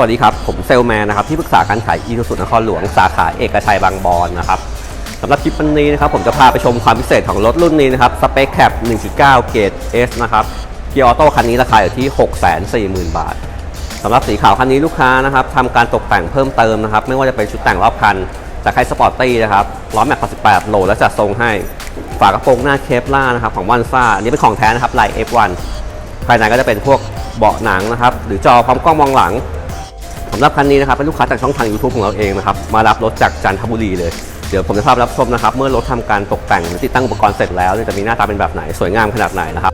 วัสดีครับ ผมเซลแมนนะครับที่ปรึกษาการขายอี u ูสุนครหลวงสาขาเอกชัยบางบอนนะครับสำหรับคลิปวันนี้นะครับผมจะพาไปชมความพิเศษของรถรุ่นนี้นะครับสเปคแคป1.9 เกรด S นะครับเกียร์ออโต้คันนี้ราคาอยู่ที่ 640,000 บาทสำหรับสีขาวคันนี้ลูกค้านะครับทำการตกแต่งเพิ่มเติมนะครับไม่ว่าจะเป็นชุดแต่งรอบคันจากไคสปอร์ตตี้นะครับล้อแม็ก88โหลและจัดทรงให้ฝากระโปรงหน้าเคปล่านะครับของวันซ่าอันนี้เป็นของแท้นะครับลาย F1 ภายในก็จะเป็นพวกเบาะหนังนะครับหรือจอพร้อมกล้องมองหลัง สำหรับคันนี้นะครับเป็นลูกค้าจากช่องทาง YouTube ของเราเองนะครับมารับรถจากจันทบุรีเลยเดี๋ยวผมจะพาพรับชมนะครับเมื่อรถทำการตกแต่งหรือติดตั้งอุปกรณ์เสร็จแล้วจะมีหน้าตาเป็นแบบไหนสวยงามขนาดไหนนะครับ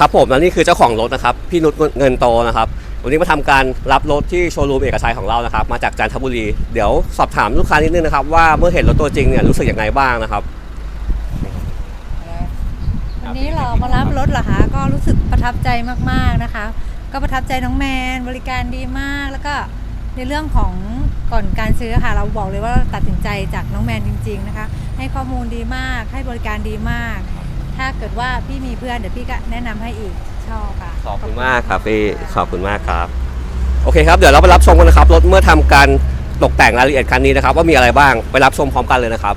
ครับผมและนี่คือเจ้าของรถนะครับพี่นุชเงินโตนะครับวันนี้มาทำการรับรถที่โชว์รูมเอกชัยของเรานะครับมาจากจันทบุรีเดี๋ยวสอบถามลูกค้านิดนึงนะครับว่าเมื่อเห็นรถตัวจริงเนี่ยรู้สึกยังไงบ้างนะครับวันนี้เรามารับรถเหรอคะก็รู้สึกประทับใจมากๆนะคะ ก็ประทับใจน้องแมนบริการดีมากแล้วก็ในเรื่องของก่อนการซื้อค่ะเราบอกเลยว่าตัดสินใจจากน้องแมนจริง ๆนะคะ ให้ข้อมูลดีมากให้บริการดีมาก ถ้าเกิดว่าพี่มีเพื่อนเดี๋ยวพี่ก็แนะนำให้อีกชอบค่ะ ขอบคุณมากครับพี่ขอบคุณมากครับ โอเคครับเดี๋ยวเราไปรับชมกันนะครับรถเมื่อทำการตกแต่งรายละเอียดคันนี้นะครับ ว่ามีอะไรบ้างไปรับชมพร้อมกันเลยนะครับ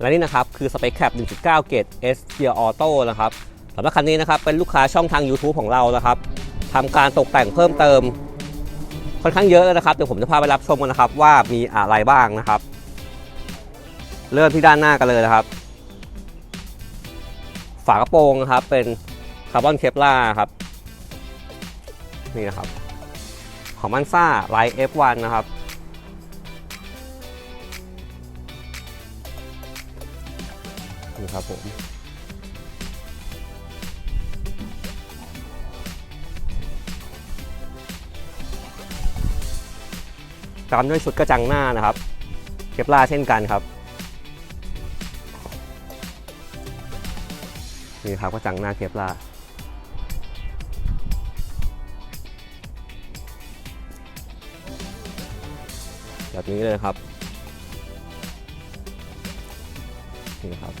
และนี่นะครับคือสเปคแคป1.9 เกรด S Gear Auto นะครับสำหรับคันนี้นะครับเป็นลูกค้าช่องทาง YouTube ของเรานะครับทำการตกแต่งเพิ่มเติม ค่อนข้างเยอะเลยนะครับเดี๋ยวผมจะพาไปรับชมกันนะครับว่ามีอะไรบ้างนะครับ เริ่มที่ด้านหน้ากันเลยนะครับ ฝากระโปรงนะครับเป็นคาร์บอนเคปลาครับนี่นะครับ ของมันซ่าไลท์ F1 นะครับ นี่ครับผมตามด้วยชุดกระจังหน้านะครับ เคปลาเช่นกันครับ นี่ครับกระจังหน้าเคปลาแบบนี้เลยครับนี่นะครับ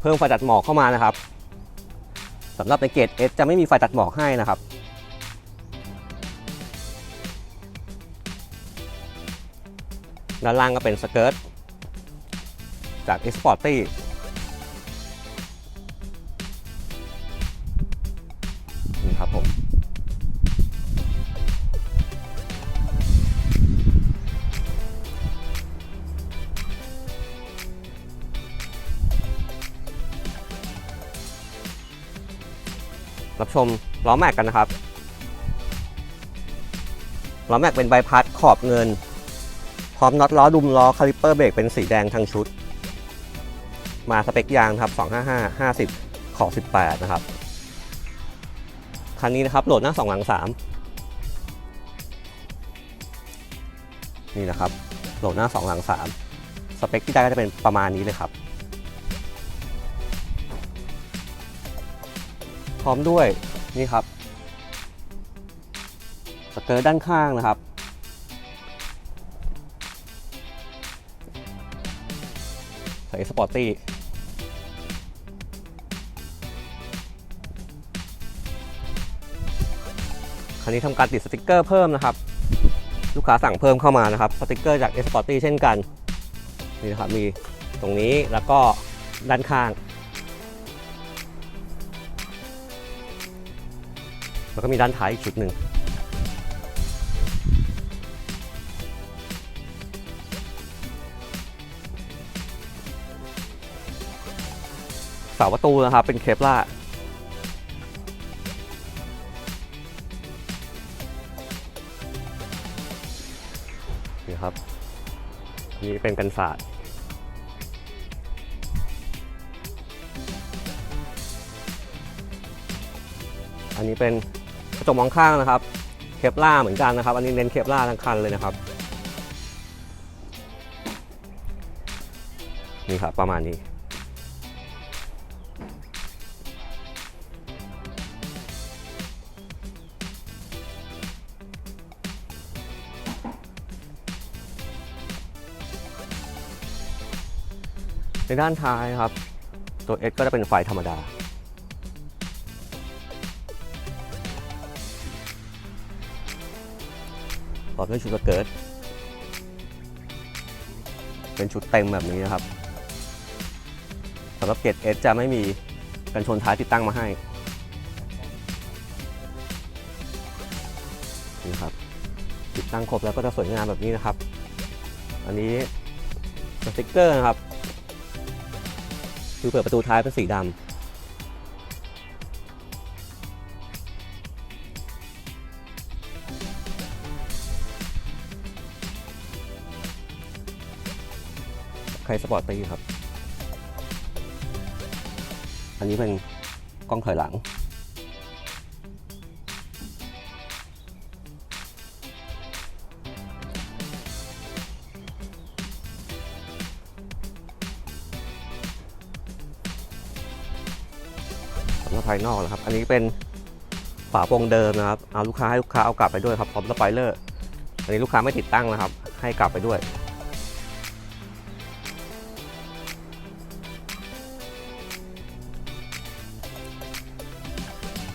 เพิ่มไฟตัดหมอกเข้ามานะครับสำหรับในเกรด S จะไม่มีไฟตัดหมอกให้นะครับด้านล่างก็เป็นสเกิร์ต จาก e x p o r t y นี่ครับผม รับชมล้อแม็กกันนะครับล้อแม็กเป็นใบพัดขอบเงิน พร้อมน็อตล้อดุมล้อคาลิปเปอร์เบรกเป็นสีแดงทั้งชุด มาสเปคยางครับ255 50 ขอบ18 นะครับ คันนี้นะครับโหลดหน้า 2 หลัง 3 นี่นะครับ โหลดหน้า 2 หลัง 3 สเปคที่ได้ก็จะเป็นประมาณนี้เลยครับ พร้อมด้วยนี่ครับ สเกิร์ตด้านข้างนะครับใส่สปอร์ตี้ คันนี้ทำการติดสติกเกอร์เพิ่มนะครับ ลูกค้าสั่งเพิ่มเข้ามานะครับสติกเกอร์จากเอ s p o r t y เช่นกันนี่นะครับมีตรงนี้แล้วก็ด้านข้าง แล้วก็มีด้านท้ายอีกชุดหนึ่งเสาประตูนะครับเป็นเคปล่า นี่ครับอันนี้เป็นกันศาสตร์อันนี้เป็นกระจกมองข้างนะครับ เคปล่าเหมือนกันนะครับ อันนี้เน้นเคปล่าทั้งคันเลยนะครับ นี่ครับประมาณนี้ ในด้านท้ายครับ ตัว S ก็จะเป็นไฟธรรมดา ต่อด้วยชุดสเกิร์ตเป็นชุดเต็มแบบนี้นะครับสำหรับเกรด S จะไม่มีกันชนท้ายติดตั้งมาให้นี่ครับติดตั้งครบแล้วก็จะสวยงามแบบนี้นะครับ อันนี้สติกเกอร์นะครับ คือเปิดประตูท้ายเป็นสีดำใครสปอร์ตตี้ครับ อันนี้เป็นกล้องถอยหลัง ภายนอกนะครับ อันนี้เป็นฝาโปรงเดิมนะครับ เอาลูกค้าให้ลูกค้าเอากลับไปด้วยครับพร้อมสไปเลอร์ อันนี้ลูกค้าไม่ติดตั้งนะครับ ให้กลับไปด้วย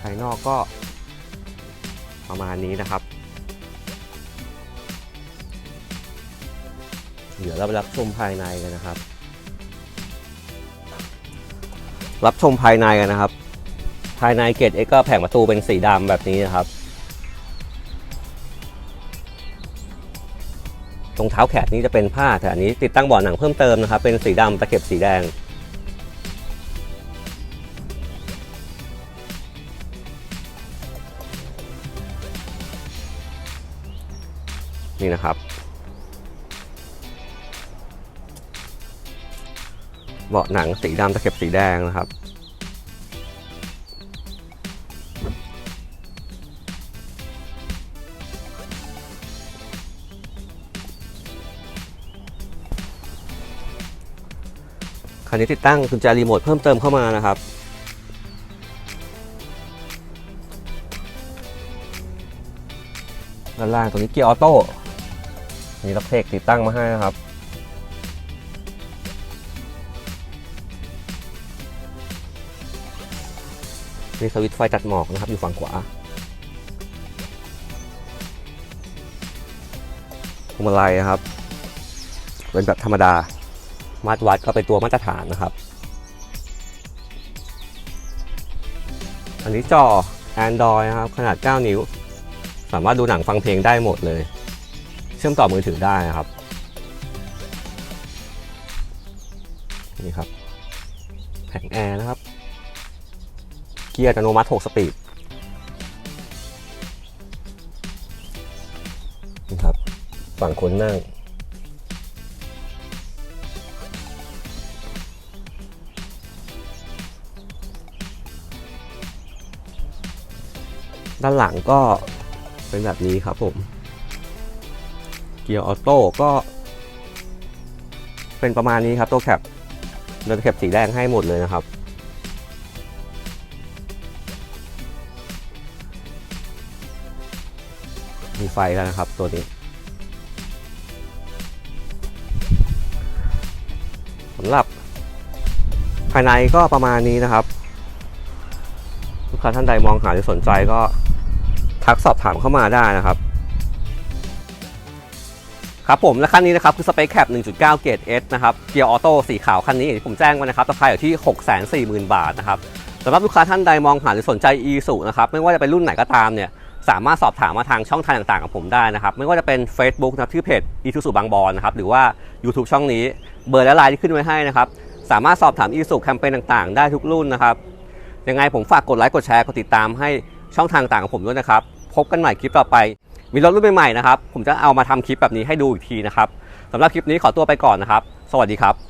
ภายนอกก็ประมาณนี้นะครับ เดี๋ยวเราไปรับชมภายในกันนะครับ รับชมภายในกันนะครับ ภายในเกตเอ็กก็แผงประตูเป็นสีดำแบบนี้นะครับตรงเท้าแขนนี้จะเป็นผ้าแต่อันนี้ติดตั้งเบาะหนังเพิ่มเติมนะครับ เป็นสีดำตะเข็บสีแดง นี่นะครับเบาะหนังสีดำตะเข็บสีแดงนะครับ นนี้ติดตั้งกุญแจรีโมทเพิ่มเติมเข้ามานะครับด้านล่างตรงนี้เกียร์ออโต้มีล็อกเทคติดตั้งมาให้นะครับ มีสวิตช์ไฟตัดหมอกนะครับอยู่ฝั่งขวาพวงมาลัยนะครับ เป็นแบบธรรมดา มาตรวัดก็เป็นตัวมาตรฐานนะครับ อันนี้จอ Android นะครับ ขนาด 9 นิ้ว สามารถดูหนังฟังเพลงได้หมดเลย เชื่อมต่อมือถือได้นะครับ นี่ครับ แผงแอร์นะครับ เกียร์อัตโนมัติ 6 สปีดนี่ครับ ฝั่งคนนั่ง ด้านหลังก็เป็นแบบนี้ครับผม เกียร์ออโต้ก็ เป็นประมาณนี้ครับตัวแคปเราจะแคปสีแดงให้หมดเลยนะครับ มีไฟแล้วนะครับตัวนี้สำหรับภายในก็ประมาณนี้นะครับ ลูกค้าท่านใดมองหาหรือสนใจก็ ทักสอบถามเข้ามาได้นะครับครับผมและคันนี้นะครับคือสเปคแคป1.9 เกรด S นะครับเกียร์ออโต้สีขาวคันนี้อย่างที่ผมแจ้งไว้นะครับราคาอยู่ที่ 640,000 บาทนะครับสำหรับลูกค้าท่านใดมองหาหรือสนใจ e s u นะครับไม่ว่าจะเป็นรุ่นไหนก็ตามเนี่ยสามารถสอบถามมาทางช่องทางต่างๆกับผมได้นะครับ ไม่ว่าจะเป็น Facebook นะครับชื่อเพจ e s u บางบอนนะครับหรือว่า YouTube ช่องนี้เบอร์และไลน์ที่ขึ้นไว้ให้นะครับสามารถสอบถามอีสุแคมเปญต่างๆ ได้ทุกรุ่นนะครับยังไงผมฝากกดไลค์กดแชร์กดติดตามให้ช่องทางต่างของผมด้วยนะครับ พบกันใหม่คลิปต่อไป มีรถรุ่นใหม่ๆนะครับ ผมจะเอามาทำคลิปแบบนี้ให้ดูอีกทีนะครับสำหรับคลิปนี้ขอตัวไปก่อนนะครับ สวัสดีครับ